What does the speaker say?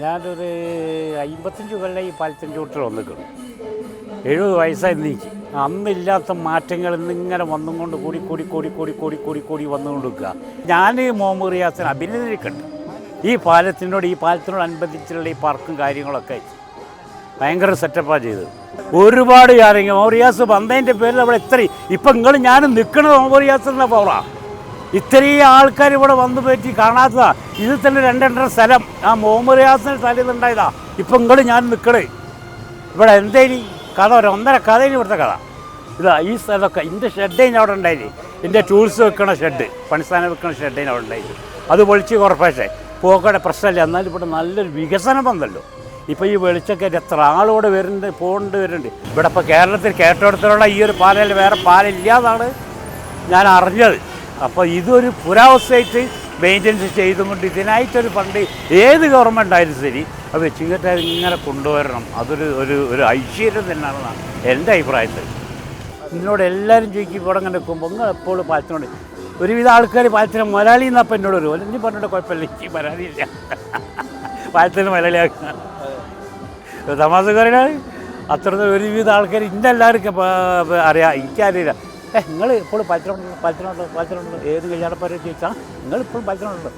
ഞാനൊരു അമ്പത്തഞ്ച് കൊല്ലം ഈ പാലത്തിന്റെ ചോട്ടിൽ വന്നിട്ടുണ്ട്. എഴുപത് വയസ്സായി നീക്കി അന്നില്ലാത്ത മാറ്റങ്ങൾ ഇന്നിങ്ങനെ വന്നും കൊണ്ട് കൂടി കൂടി കൂടി കൂടി കൂടി കൂടി കൂടി വന്നുകൊണ്ട് നിൽക്കുക. ഞാൻ മുഹമ്മദ് റിയാസിനെ അഭിനന്ദിക്കുന്നുണ്ട് ഈ പാലത്തിനോട് ഈ പാലത്തിനോട് അനുബന്ധിച്ചുള്ള ഈ പാർക്കും കാര്യങ്ങളൊക്കെ ഭയങ്കര സെറ്റപ്പാണ് ചെയ്തത്. ഒരുപാട് കാര്യങ്ങൾ. മോറിയാസ് വന്നതിന്റെ പേരിൽ അവിടെ ഇത്രയും ഇപ്പം നിങ്ങൾ ഞാനും നിൽക്കണത് മോറിയാസ് എന്ന പവറാ ഇത്രയും ആൾക്കാർ ഇവിടെ വന്നു പറ്റി കാണാത്തതാ. ഇത് തന്നെ രണ്ടെണ്ണ സ്ഥലം. ആ മുഹമ്മദ് സ്ഥലം ഉണ്ടായതാ ഇപ്പം ഇങ്ങോട്ട് ഞാൻ നിൽക്കണേ ഇവിടെ എന്തേലും കഥ ഒരു ഒന്നര കഥയിൽ ഇവിടുത്തെ കഥ. ഇതാ ഈ സ്ഥലമൊക്കെ എന്റെ ഷെഡേന് അവിടെ ഉണ്ടായില്ലേ എന്റെ ടൂൾസ് വെക്കണ ഷെഡ് പണിസ്ഥാനം വെക്കണ ഷെഡേന് അവിടെ ഉണ്ടായില്ലേ അത് പൊളിച്ച് കുറപ്പേശേ പോക്കയുടെ പ്രശ്നമില്ല. എന്നാലും ഇവിടെ നല്ലൊരു വികസനം വന്നല്ലോ. ഇപ്പോൾ ഈ വെളിച്ചൊക്കെ എത്ര ആളോടെ വരുന്നുണ്ട് പോകുന്നുണ്ട് വരുന്നുണ്ട്. ഇവിടെ ഇപ്പോൾ കേരളത്തിൽ കേട്ടോടത്തിലുള്ള ഈ ഒരു പാലയിൽ വേറെ പാലില്ലാതാണ് ഞാൻ അറിഞ്ഞത്. അപ്പോൾ ഇതൊരു പുരാവസ്ഥയായിട്ട് മെയിന്റനൻസ് ചെയ്തുകൊണ്ട് ഇതിനായിട്ടൊരു ഫണ്ട് ഏത് ഗവൺമെന്റ് ആയാലും ശരി അത് വെച്ചിങ്ങോട്ട് ഇങ്ങനെ കൊണ്ടുവരണം. അതൊരു ഒരു ഒരു ഐശ്വര്യം തന്നെയാണെന്നാണ് എന്റെ അഭിപ്രായത്തിൽ. എന്നോട് എല്ലാവരും ചോദിക്കും ഇവിടെ അങ്ങനെ നിൽക്കുമ്പോൾ നിങ്ങൾ എപ്പോഴും പാലത്തിനോട് ഒരുവിധ ആൾക്കാർ പാലത്തിന് മലയാളി എന്നപ്പം എന്നോട് ഒരു ഒലഞ്ഞ് പറഞ്ഞിട്ട് കുഴപ്പമില്ല എനിക്ക് മലയാളിയില്ല പാലത്തിന് മലയാളിയാക്കുക തമാസക്കാരനാണ് അത്ര ഒരുവിധ ആൾക്കാർ ഇന്നെല്ലാവർക്കും അറിയാം എനിക്കറിയില്ല. ഏ നിങ്ങൾ ഇപ്പോൾ പാലത്തിനുണ്ടല്ലോ പാലത്തിനുണ്ടല്ലോ പാലത്തിനുണ്ടല്ലോ ഏത് കല്യാണപ്പാരെ ചോദിച്ചാൽ നിങ്ങൾ ഇപ്പോഴും പാലത്തിനുണ്ടല്ലോ